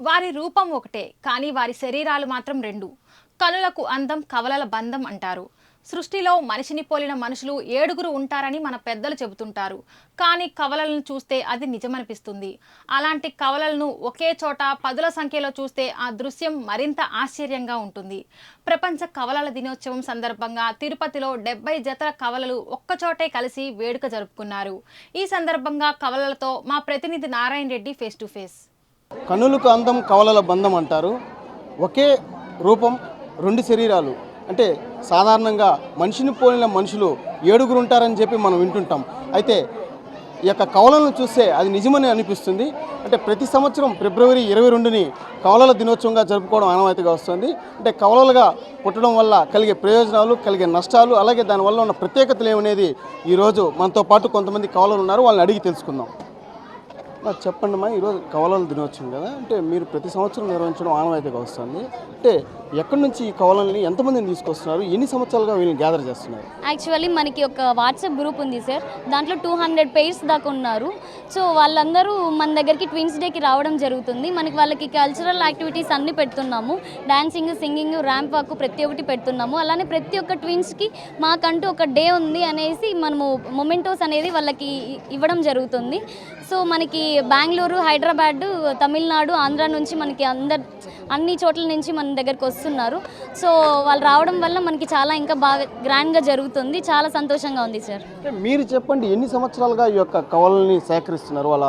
వారి రూపం ఒకటే కానీ వారి శరీరాలు మాత్రం రెండు. కనులకు అందం కవలల బంధం అంటారు. సృష్టిలో మనిషిని పోలిన మనుషులు ఏడుగురు ఉంటారని మన పెద్దలు చెబుతుంటారు. కానీ కవలలను చూస్తే అది నిజమనిపిస్తుంది. అలాంటి కవలలను ఒకే చోట పదుల సంఖ్యలో చూస్తే ఆ దృశ్యం మరింత ఆశ్చర్యంగా ఉంటుంది. ప్రపంచ కవలల దినోత్సవం సందర్భంగా తిరుపతిలో డెబ్బై జతల కవలలు ఒక్కచోటే కలిసి వేడుక జరుపుకున్నారు. ఈ సందర్భంగా కవలలతో మా ప్రతినిధి Narayana Reddy face to face. కనులకు అందం కవలల బంధం అంటారు. ఒకే రూపం రెండు శరీరాలు. అంటే సాధారణంగా మనిషిని పోలిన మనుషులు ఏడుగురు ఉంటారని చెప్పి మనం వింటుంటాం. అయితే ఈ యొక్క కవలను చూస్తే అది నిజమని అనిపిస్తుంది. అంటే ప్రతి సంవత్సరం ఫిబ్రవరి ఇరవై రెండుని కవలల దినోత్సవంగా జరుపుకోవడం ఆనవాయితీగా వస్తుంది. అంటే కవలలుగా పుట్టడం వల్ల కలిగే ప్రయోజనాలు కలిగే నష్టాలు అలాగే దానివల్ల ఉన్న ప్రత్యేకతలు ఏమనేది ఈరోజు మనతో పాటు కొంతమంది కవలలు ఉన్నారు. వాళ్ళని అడిగి తెలుసుకుందాం. చెప్పండి మా ఈరోజు కవలల దినోత్సవం కదా అంటే మీరు ప్రతి సంవత్సరం నిర్వహించడం ఆనవాయితీగా వస్తుంది. అంటే ఎక్కడి నుంచి ఈ కవలల్ని ఎంతమందిని తీసుకొస్తున్నారు ఎన్ని సంవత్సరాలుగా వీళ్ళని గ్యాదర్ చేస్తున్నారు? యాక్చువల్లీ మనకి ఒక వాట్సాప్ గ్రూప్ ఉంది సార్ దాంట్లో టూ హండ్రెడ్ పేర్స్ దాకా ఉన్నారు. సో వాళ్ళందరూ మన దగ్గరికి ట్విన్స్ డేకి రావడం జరుగుతుంది. మనకి వాళ్ళకి కల్చరల్ యాక్టివిటీస్ అన్నీ పెడుతున్నాము. డాన్సింగ్ సింగింగ్ ర్యాంప్ వాక్ ప్రతి ఒక్కటి పెడుతున్నాము. అలానే ప్రతి ఒక్క ట్విన్స్కి మాకంటూ ఒక డే ఉంది అనేసి మనము మొమెంటోస్ అనేది వాళ్ళకి ఇవ్వడం జరుగుతుంది. సో మనకి బెంగళూరు హైదరాబాద్ తమిళనాడు ఆంధ్ర నుంచి మనకి అందరు అన్ని చోట్ల నుంచి మన దగ్గరికి వస్తున్నారు. సో వాళ్ళు రావడం వల్ల మనకి చాలా ఇంకా బాగా గ్రాండ్గా జరుగుతుంది. చాలా సంతోషంగా ఉంది సార్. మీరు చెప్పండి ఎన్ని సంవత్సరాలుగా ఈ యొక్క కవలని సేకరిస్తున్నారు? వాళ్ళ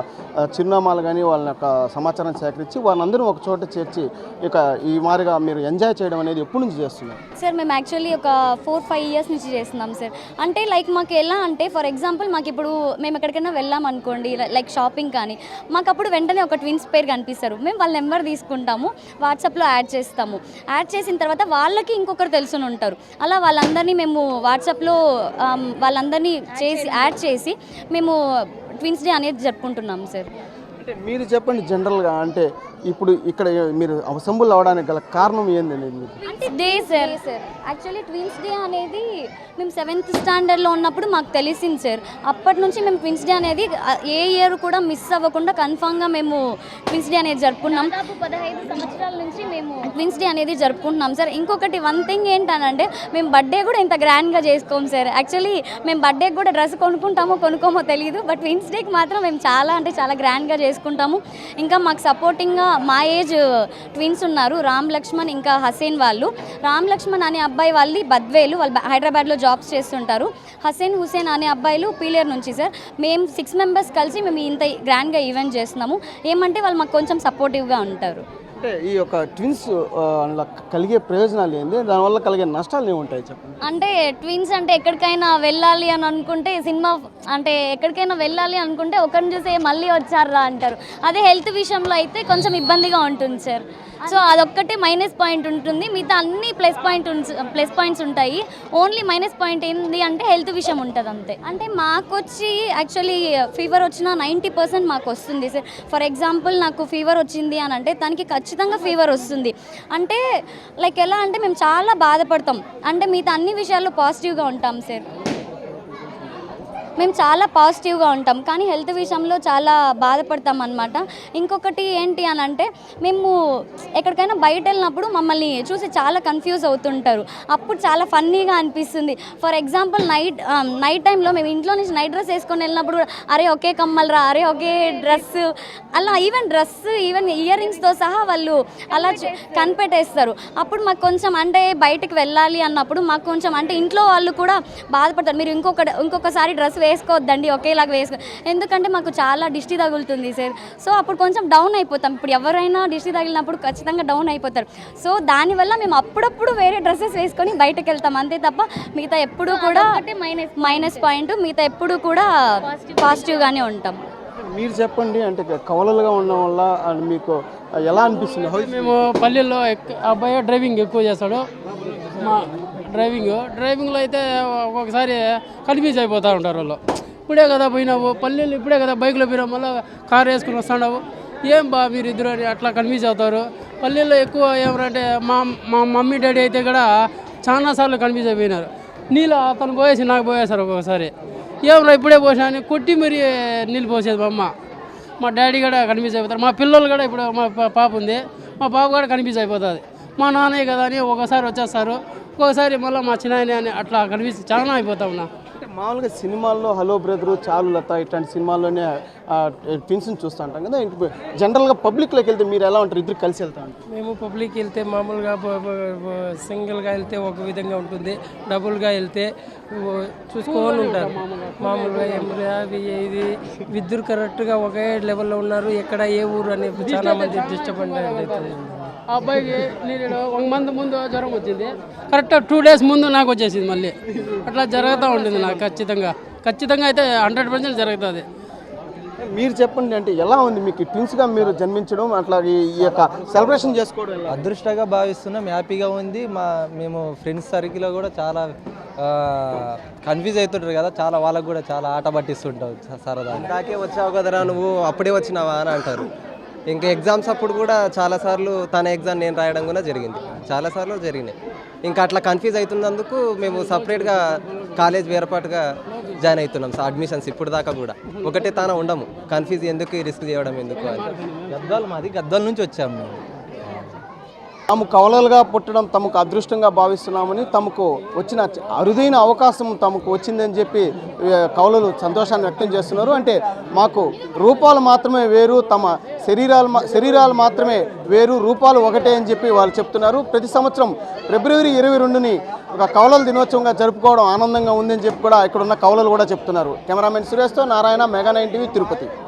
చిరునామాలు కానీ వాళ్ళ యొక్క సమాచారం సేకరించి వాళ్ళందరూ ఒక చోట చేర్చి ఇక ఈ మాదిరిగా మీరు ఎంజాయ్ చేయడం అనేది ఎప్పటి నుంచి చేస్తున్నారు? సార్ మేము యాక్చువల్లీ ఒక ఫోర్ ఫైవ్ ఇయర్స్ నుంచి చేస్తున్నాం సార్. అంటే లైక్ మాకు ఎలా అంటే ఫర్ ఎగ్జాంపుల్ మాకు ఇప్పుడు మేము ఎక్కడికైనా వెళ్ళాం అనుకోండి లైక్ షాపింగ్ కానీ మాకు అప్పుడు వెంటనే ఒక ట్విన్స్ పేరు కనిపిస్తారు. మేము వాళ్ళ నెంబర్ తీసుకుంటాము. వాట్సాప్లో యాడ్ చేస్తాము. యాడ్ చేసిన తర్వాత వాళ్ళకి ఇంకొకరు తెలుసుని ఉంటారు. అలా వాళ్ళందరినీ మేము వాట్సాప్లో వాళ్ళందరినీ చేసి యాడ్ చేసి మేము ట్విన్స్ డే అనేది జరుపుకుంటున్నాం సార్. అంటే మీరు చెప్పండి జనరల్గా అంటే ఇప్పుడు ఇక్కడ మీరు అసెంబుల్ అవడానికి గల కారణం ఏందండి మీకు అంటే day sir actually twins day అనేది మేము సెవెంత్ స్టాండర్డ్లో ఉన్నప్పుడు మాకు తెలిసింది సార్ అప్పటి నుంచి మేము ట్విన్స్ డే అనేది ఏ ఇయర్ కూడా మిస్ అవ్వకుండా కన్ఫామ్గా మేము ట్విన్స్ డే అనేది జరుపుకున్నాం. పదహైదు సంవత్సరాల నుంచి మేము ట్విన్స్ డే అనేది జరుపుకుంటున్నాం సార్ ఇంకొకటి వన్ థింగ్ ఏంటనంటే మేము బర్త్డే కూడా ఇంత గ్రాండ్గా చేసుకోం సార్ యాక్చువల్లీ మేము బర్త్డేకి కూడా డ్రెస్ కొనుక్కుంటామో కొనుక్కోమో తెలియదు బట్ ట్విన్స్ డేకి మాత్రం మేము చాలా అంటే చాలా గ్రాండ్గా చేసుకుంటాము. ఇంకా మాకు సపోర్టింగ్గా మా ఏజ్ ట్విన్స్ ఉన్నారు రామ్ లక్ష్మణ్ ఇంకా హసేన్ వాళ్ళు. రామ్ లక్ష్మణ్ అనే అబ్బాయి వాళ్ళు బద్వేలు వాళ్ళు హైదరాబాద్లో జాబ్స్ చేస్తుంటారు. హసేన్ హుసేన్ అనే అబ్బాయిలు పీలియర్ నుంచి సార్. మేము సిక్స్ మెంబర్స్ కలిసి మేము ఇంత గ్రాండ్గా ఈవెంట్ చేస్తున్నాము. ఏమంటే వాళ్ళు మాకు కొంచెం సపోర్టివ్గా ఉంటారు. అంటే ఈ యొక్క ట్విన్స్ అందులో కలిగే ప్రయోజనాలు ఏంది? దానివల్ల కలిగే నష్టాలు ఏముంటాయి చెప్పండి? అంటే ట్విన్స్ అంటే ఎక్కడికైనా వెళ్ళాలి అని అనుకుంటే సినిమా అంటే ఎక్కడికైనా వెళ్ళాలి అనుకుంటే ఒకరిని చూసే మళ్ళీ వచ్చారా అంటారు. అదే హెల్త్ విషయంలో అయితే కొంచెం ఇబ్బందిగా ఉంటుంది సార్ సో అదొక్కటే మైనస్ పాయింట్ ఉంటుంది. మిగతా అన్ని ప్లస్ పాయింట్ ప్లస్ పాయింట్స్ ఉంటాయి. ఓన్లీ మైనస్ పాయింట్ ఏంది అంటే హెల్త్ విషయం ఉంటుంది అంతే అంటే మాకు వచ్చి యాక్చువల్లీ ఫీవర్ వచ్చిన నైంటీ పర్సెంట్ మాకు వస్తుంది. సార్ ఫర్ ఎగ్జాంపుల్ నాకు ఫీవర్ వచ్చింది అని అంటే దానికి ఖచ్చితంగా ఫీవర్ వస్తుంది. అంటే లైక్ ఎలా అంటే మేము చాలా బాధపడతాం. అంటే మిగతా అన్ని విషయాల్లో పాజిటివ్గా ఉంటాం సార్ మేము చాలా పాజిటివ్గా ఉంటాం. కానీ హెల్త్ విషయంలో చాలా బాధపడతాం అనమాట ఇంకొకటి ఏంటి అని అంటే మేము ఎక్కడికైనా బయట వెళ్ళినప్పుడు మమ్మల్ని చూసి చాలా కన్ఫ్యూజ్ అవుతుంటారు. అప్పుడు చాలా ఫన్నీగా అనిపిస్తుంది. ఫర్ ఎగ్జాంపుల్ నైట్ నైట్ టైంలో మేము ఇంట్లో నుంచి నైట్ డ్రెస్ వేసుకొని వెళ్ళినప్పుడు అరే ఒకే కమ్మలరా అరే ఒకే డ్రెస్ అలా ఈవెన్ డ్రెస్ ఈవెన్ ఇయర్ రింగ్స్తో సహా వాళ్ళు అలా కనిపెట్టేస్తారు. అప్పుడు మాకు కొంచెం అంటే బయటికి వెళ్ళాలి అన్నప్పుడు మాకు కొంచెం అంటే ఇంట్లో వాళ్ళు కూడా బాధపడతారు. మీరు ఇంకొక ఇంకొకసారి డ్రెస్ వేసుకోవద్దండి ఒకేలాగా వేసుకో. ఎందుకంటే మాకు చాలా దిష్టి తగులుతుంది సార్. సో అప్పుడు కొంచెం డౌన్ అయిపోతాం. ఇప్పుడు ఎవరైనా దిష్టి తగిలినప్పుడు ఖచ్చితంగా డౌన్ అయిపోతారు. సో దానివల్ల మేము అప్పుడప్పుడు వేరే డ్రెస్సెస్ వేసుకొని బయటకు వెళ్తాం అంతే తప్ప మిగతా ఎప్పుడు కూడా మైనస్ మైనస్ పాయింట్ మిగతా ఎప్పుడు కూడా పాజిటివ్గానే ఉంటాం. మీరు చెప్పండి అంటే కవలలుగా ఉండడం వల్ల మీకు ఎలా అనిపిస్తుంది? మేము పల్లెల్లో అబ్బాయి డ్రైవింగ్ ఎక్కువ చేస్తాడు. మా డ్రైవింగ్. డ్రైవింగ్లో అయితే ఒక్కొక్కసారి కన్ఫ్యూజ్ అయిపోతూ ఉంటారు వాళ్ళు. ఇప్పుడే కదా పోయినావు పల్లెలు ఇప్పుడే కదా బైక్లో పోయినావు మళ్ళీ కార్ వేసుకుని వస్తున్నావు. ఏం బా మీరు ఇద్దరు అని అట్లా కన్ఫ్యూజ్ అవుతారు. పల్లెల్లో ఎక్కువ ఏమంటే మా మా మమ్మీ డాడీ అయితే కూడా చాలాసార్లు కన్ఫ్యూజ్ అయిపోయినారు. నీళ్ళు అతను పోయేసి నాకు పోయేసారు ఒక్కొక్కసారి. ఏమరా ఇప్పుడే పోసినా అని కొట్టి మరి నీళ్ళు పోసేది మా అమ్మ. మా డాడీ కూడా కన్ఫ్యూజ్ అయిపోతారు. మా పిల్లలు కూడా ఇప్పుడు మా పాప ఉంది. మా పాప కూడా కన్ఫ్యూజ్ అయిపోతుంది. మా నాన్నయ్య కదా అని ఒకసారి వచ్చేస్తారు. ఒక్కొక్కసారి మళ్ళీ మా చిన్నాయన అని అట్లా కన్ఫ్యూజ్ చాలా అయిపోతా ఉన్నా. అంటే మామూలుగా సినిమాల్లో హలో బ్రదరు చాలు లత ఇట్లాంటి సినిమాల్లోనే ట్విన్స్ని చూస్తూ ఉంటాం కదా జనరల్గా పబ్లిక్లోకి వెళ్తే మీరు ఎలా ఉంటారు? ఇద్దరు కలిసి వెళ్తా ఉంటారు. మేము పబ్లిక్ వెళ్తే మామూలుగా సింగిల్గా వెళ్తే ఒక విధంగా ఉంటుంది డబుల్గా వెళ్తే చూసుకోవాలి ఉంటారు. మామూలుగా ఇది ఇద్దరు కరెక్ట్గా ఒకే లెవెల్లో ఉన్నారు ఎక్కడ ఏ ఊరు అనే చాలా మంది డిస్టర్బెంట్ అవుతుంది. ఆ అబ్బాయికి నేను ఒక మంత్ ముందు జ్వరం వచ్చింది. కరెక్ట్ టూ డేస్ ముందు నాకు వచ్చేసింది మళ్ళీ. అట్లా జరుగుతూ ఉంటుంది నాకు ఖచ్చితంగా. ఖచ్చితంగా అయితే హండ్రెడ్ పర్సెంట్ జరుగుతుంది. మీరు చెప్పండి అంటే ఎలా ఉంది మీకు ట్విన్స్గా మీరు జన్మించడం? అట్లా ఈ యొక్క సెలబ్రేషన్ చేసుకోవడం ఎలా? అదృష్టంగా భావిస్తున్నాం హ్యాపీగా ఉంది. మా మేము ఫ్రెండ్స్ సర్కిల్లో కూడా చాలా కన్ఫ్యూజ్ అవుతుంటారు కదా చాలా వాళ్ళకు కూడా చాలా ఆట పట్టిస్తుంటాం స- సరదా ఇందాకే వచ్చావు కదరా నువ్వు అప్పుడే వచ్చినావా అని అంటారు. ఇంకా ఎగ్జామ్స్ అప్పుడు కూడా చాలాసార్లు తన ఎగ్జామ్ నేను రాయడం కూడా జరిగింది. చాలాసార్లు జరిగినాయి. ఇంకా అట్లా కన్ఫ్యూజ్ అవుతున్నందుకు మేము సపరేట్గా కాలేజ్ వేరపాటుగా జాయిన్ అవుతున్నాం. సార్ అడ్మిషన్స్ ఇప్పుడు దాకా కూడా. ఒకటే తాన ఉండము. కన్ఫ్యూజ్ ఎందుకు రిస్క్ చేయడం ఎందుకు అని. గద్దాలు మాది గద్దాల నుంచి వచ్చాము మేము. తాము కవలలుగా పుట్టడం తమకు అదృష్టంగా భావిస్తున్నామని తమకు వచ్చిన అరుదైన అవకాశం తమకు వచ్చిందని చెప్పి కవలలు సంతోషాన్ని వ్యక్తం చేస్తున్నారు. అంటే మాకు రూపాలు మాత్రమే వేరు తమ శరీరాలు శరీరాలు మాత్రమే వేరు రూపాలు ఒకటే అని చెప్పి వాళ్ళు చెప్తున్నారు. ప్రతి సంవత్సరం ఫిబ్రవరి ఇరవై రెండుని ఒక కవలల దినోత్సవంగా జరుపుకోవడం ఆనందంగా ఉందని చెప్పి కూడా ఇక్కడ ఉన్న కవలలు కూడా చెప్తున్నారు. Cameraman సురేష్తో Narayana Mega nine TV Tirupati.